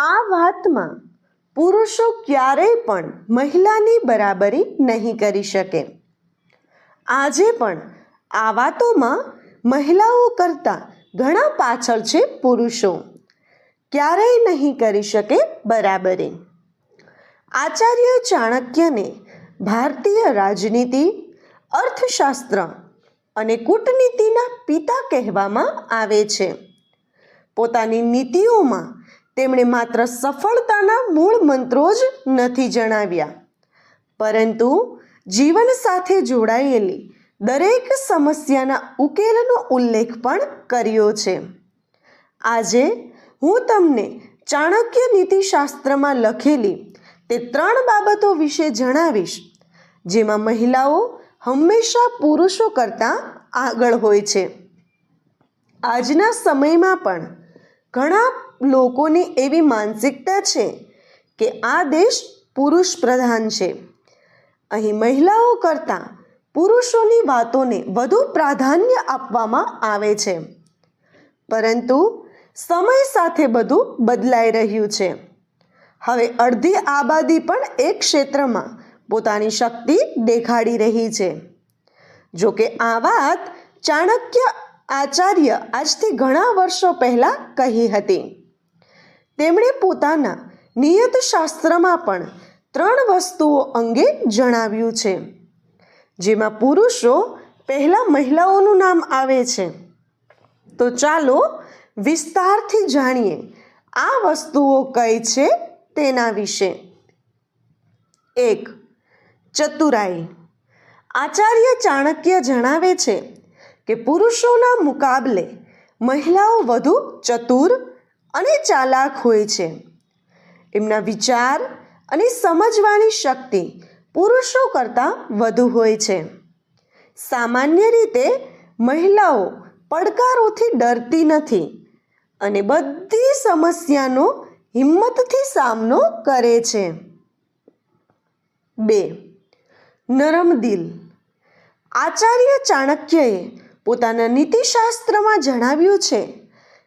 આ વાતમાં પુરુષો ક્યારેય પણ મહિલાની બરાબરી નહીં કરી શકે. આજે પણ આ વાતોમાં મહિલાઓ કરતાં ઘણા પાછળ છે પુરુષો. ક્યારેય નહીં કરી શકે બરાબરી. આચાર્ય ચાણક્યને ભારતીય રાજનીતિ, અર્થશાસ્ત્ર અને કૂટનીતિના પિતા કહેવામાં આવે છે. પોતાની નીતિઓમાં તેમણે માત્ર સફળતાના મૂળ મંત્રો જ નથી જણાવ્યા. પરંતુ જીવન સાથે જોડાયેલી દરેક સમસ્યાના ઉકેલનો ઉલ્લેખ પણ કર્યો છે. આજે હું તમને ચાણક્ય નીતિશાસ્ત્રમાં લખેલી તે ત્રણ બાબતો વિશે જણાવીશ, જેમાં મહિલાઓ હંમેશા પુરુષો કરતાં આગળ હોય છે. આજના સમયમાં પણ ઘણા લોકોની એવી માનસિકતા છે કે આ દેશ પુરુષ પ્રધાન છે. અહીં મહિલાઓ કરતાં પુરુષોની વાતોને વધુ પ્રાધાન્ય આપવામાં આવે છે. પરંતુ સમય સાથે બધું બદલાઈ રહ્યું છે. હવે અડધી આબાદી પણ એક ક્ષેત્રમાં પોતાની શક્તિ દેખાડી રહી છે. જો કે આ વાત ચાણક્ય આચાર્ય આજથી ઘણા વર્ષો પહેલાં કહી હતી. તેમણે પોતાના નિયત શાસ્ત્રમાં પણ ત્રણ વસ્તુઓ અંગે જણાવ્યું છે, જેમાં પુરુષો પહેલાં મહિલાઓનું નામ આવે છે. તો ચાલો વિસ્તારથી જાણીએ આ વસ્તુઓ કઈ છે તેના વિશે. એક, ચતુરાઈ. આચાર્ય ચાણક્ય જણાવે છે કે પુરુષોના મુકાબલે મહિલાઓ વધુ ચતુર અને ચાલાક હોય છે. એમના વિચાર અને સમજવાની શક્તિ પુરુષો કરતાં વધુ હોય છે. સામાન્ય રીતે મહિલાઓ પડકારોથી ડરતી નથી અને બધી સમસ્યાનો હિંમતથી સામનો કરે છે. બે, નરમ દિલ. આચાર્ય ચાણક્યએ પોતાના નીતિશાસ્ત્રમાં જણાવ્યું છે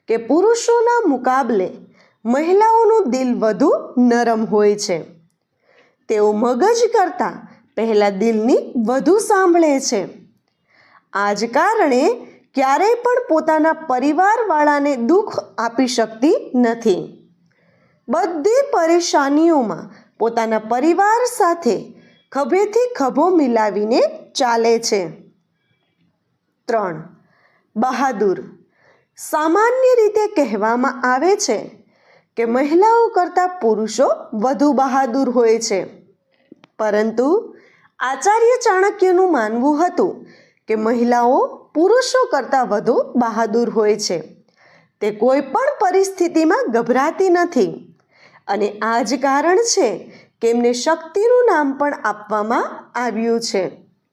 કે પુરુષોના મુકાબલે મહિલાઓનું દિલ વધુ નરમ હોય છે. તેઓ મગજ કરતાં પહેલાં દિલની વધુ સાંભળે છે. આ જ કારણે ક્યારેય પણ પોતાના પરિવારવાળાને દુઃખ આપી શકતી નથી. બધી પરેશાનીઓમાં પોતાના પરિવાર સાથે ખભેથી ખભો મિલાવીને ચાલે છે. ત્રણ. બહાદુર સામાન્ય રીતે કહેવામાં આવે છે કે મહિલાઓ કરતાં પુરુષો વધુ બહાદુર હોય છે. પરંતુ આચાર્ય ચાણક્યનું માનવું હતું કે મહિલાઓ પુરુષો કરતાં વધુ બહાદુર હોય છે. તે કોઈ પણ પરિસ્થિતિમાં ગભરાતી નથી. અને આ જ કારણ છે કે એમને શક્તિનું નામ પણ આપવામાં આવ્યું છે.